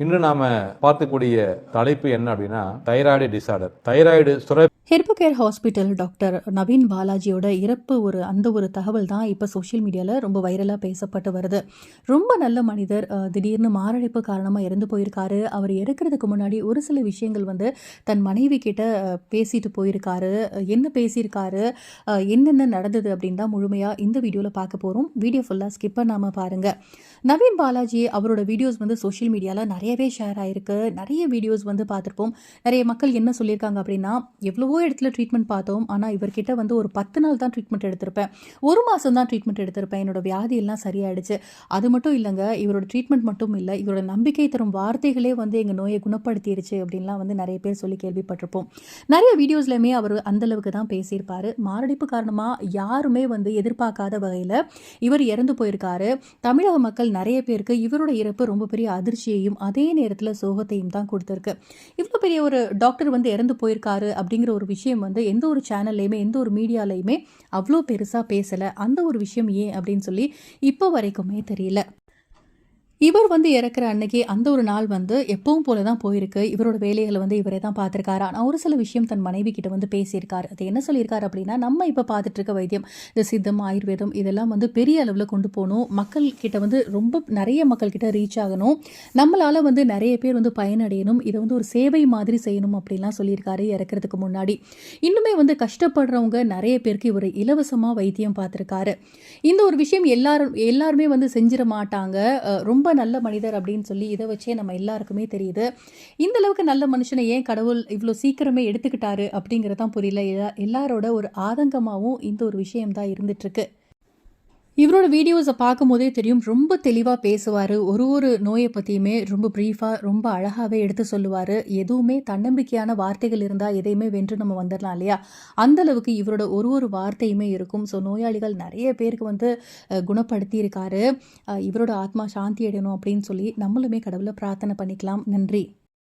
இன்று நாம பார்க்கக்கூடிய தலைப்பு என்ன அப்படின்னா தைராய்டு டிசார்டர் தைராய்டு சுர ஹெர்போகேர் ஹாஸ்பிட்டல் டாக்டர் நவீன் பாலாஜியோட இறப்பு ஒரு அந்த ஒரு தகவல் தான் இப்போ சோஷியல் மீடியாவில் ரொம்ப வைரலாக பேசப்பட்டு வருது. ரொம்ப நல்ல மனிதர் திடீர்னு மாரடைப்பு காரணமாக இறந்து போயிருக்காரு. அவர் இறக்கிறதுக்கு முன்னாடி ஒரு சில விஷயங்கள் வந்து தன் மனைவி கிட்ட பேசிட்டு போயிருக்காரு. என்ன பேசியிருக்காரு என்னென்ன நடந்தது அப்படின்னு தான் முழுமையாக இந்த வீடியோவில் பார்க்க போகிறோம் வீடியோ ஃபுல்லாக ஸ்கிப் பண்ணாமல் பாருங்கள் நவீன் பாலாஜி அவரோட வீடியோஸ் வந்து சோஷியல் மீடியாவில் நிறையவே ஷேர் ஆகிருக்கு நிறைய வீடியோஸ் வந்து பார்த்துருப்போம். நிறைய மக்கள் என்ன சொல்லியிருக்காங்க அப்படின்னா எவ்வளவோ இடத்துல ட்ரீட்மெண்ட் பார்த்தோம். ஆனால் இவர்கிட்ட வந்து ஒரு பத்து நாள் தான் ட்ரீட்மெண்ட் எடுத்திருப்பேன். ஒரு மாதம் தான் ட்ரீட்மெண்ட் எடுத்திருப்பேன். என்னோட வியாதி எல்லாம் சரியாயிடுச்சு. அது மட்டும் இல்லைங்க இவரோட ட்ரீட்மெண்ட் மட்டும் இல்லை இவரோட நம்பிக்கை தரும் வார்த்தைகளே வந்து எங்கள் நோயை குணப்படுத்திடுச்சு அப்படின்லாம் வந்து நிறைய பேர் சொல்லி கேள்விப்பட்டிருப்போம். நிறைய வீடியோஸ்லையுமே அவர் அந்த அளவுக்கு தான் பேசியிருப்பார். மாரடைப்பு காரணமாக யாருமே வந்து எதிர்பார்க்காத வகையில் இவர் இறந்து போயிருக்காரு. தமிழக மக்கள் நிறைய பேருக்கு இவரோட இறப்பு ரொம்ப பெரிய அதிர்ச்சியையும் அதே அதே நேரத்தில் சோகத்தையும் தான் கொடுத்துருக்கு. இவ்வளோ பெரிய ஒரு டாக்டர் வந்து இறந்து போயிருக்காரு அப்படிங்கிற ஒரு விஷயம் வந்து எந்த ஒரு சேனல்லையுமே எந்த ஒரு மீடியாலையுமே அவ்வளோ பெருசாக பேசலை. அந்த ஒரு விஷயம் ஏன் அப்படின்னு சொல்லி இப்போ வரைக்குமே தெரியல. இவர் வந்து இறக்குற அன்னைக்கு அந்த ஒரு நாள் வந்து எப்பவும் போல தான் போயிருக்கு. இவரோட வேலைகளை வந்து இவரே தான் பார்த்துருக்காரு. ஆனால் ஒரு சில விஷயம் தன் மனைவி கிட்ட வந்து பேசியிருக்காரு. அது என்ன சொல்லியிருக்காரு அப்படின்னா நம்ம இப்போ பார்த்துட்டு இருக்க வைத்தியம் இந்த சித்தம் ஆயுர்வேதம் இதெல்லாம் வந்து பெரிய அளவில் கொண்டு போகணும். மக்கள் கிட்ட வந்து ரொம்ப நிறைய மக்கள் கிட்ட ரீச் ஆகணும். நம்மளால் வந்து நிறைய பேர் வந்து பயனடையணும். இதை வந்து ஒரு சேவை மாதிரி செய்யணும் அப்படின்லாம் சொல்லியிருக்காரு இறக்கிறதுக்கு முன்னாடி. இன்னுமே வந்து கஷ்டப்படுறவங்க நிறைய பேருக்கு இவர் இலவசமாக வைத்தியம் பார்த்துருக்காரு. இந்த ஒரு விஷயம் எல்லாரும் எல்லாருமே வந்து செஞ்சிட மாட்டாங்க. ரொம்ப ரொம்ப நல்ல மனிதர் அப்படின்னு சொல்லி இதை வச்சே நம்ம எல்லாருக்குமே தெரியுது. இந்த அளவுக்கு நல்ல மனுஷனை ஏன் கடவுள் இவ்வளோ சீக்கிரமே எடுத்துக்கிட்டாரு அப்படிங்கிறதான் புரியல. எல்லாரோட ஒரு ஆதங்கமாகவும் இந்த ஒரு விஷயம்தான் இருந்துட்டுருக்கு இவரோட வீடியோஸை பார்க்கும்போதே தெரியும் ரொம்ப தெளிவாக பேசுவார். ஒரு ஒரு நோயை பற்றியுமே ரொம்ப ப்ரீஃபாக ரொம்ப அழகாகவே எடுத்து சொல்லுவார். எதுவுமே தன்னம்பிக்கையான வார்த்தைகள் இருந்தால் எதையுமே வென்று நம்ம வந்துடலாம் இல்லையா? அந்த அளவுக்கு இவரோட ஒரு ஒரு வார்த்தையுமே இருக்கும். ஸோ நோயாளிகள் நிறைய பேருக்கு வந்து குணப்படுத்தியிருக்காரு. இவரோட ஆத்மா சாந்தி அடையணும் அப்படின்னு சொல்லி நம்மளுமே கடவுளை பிரார்த்தனை பண்ணிக்கலாம். நன்றி.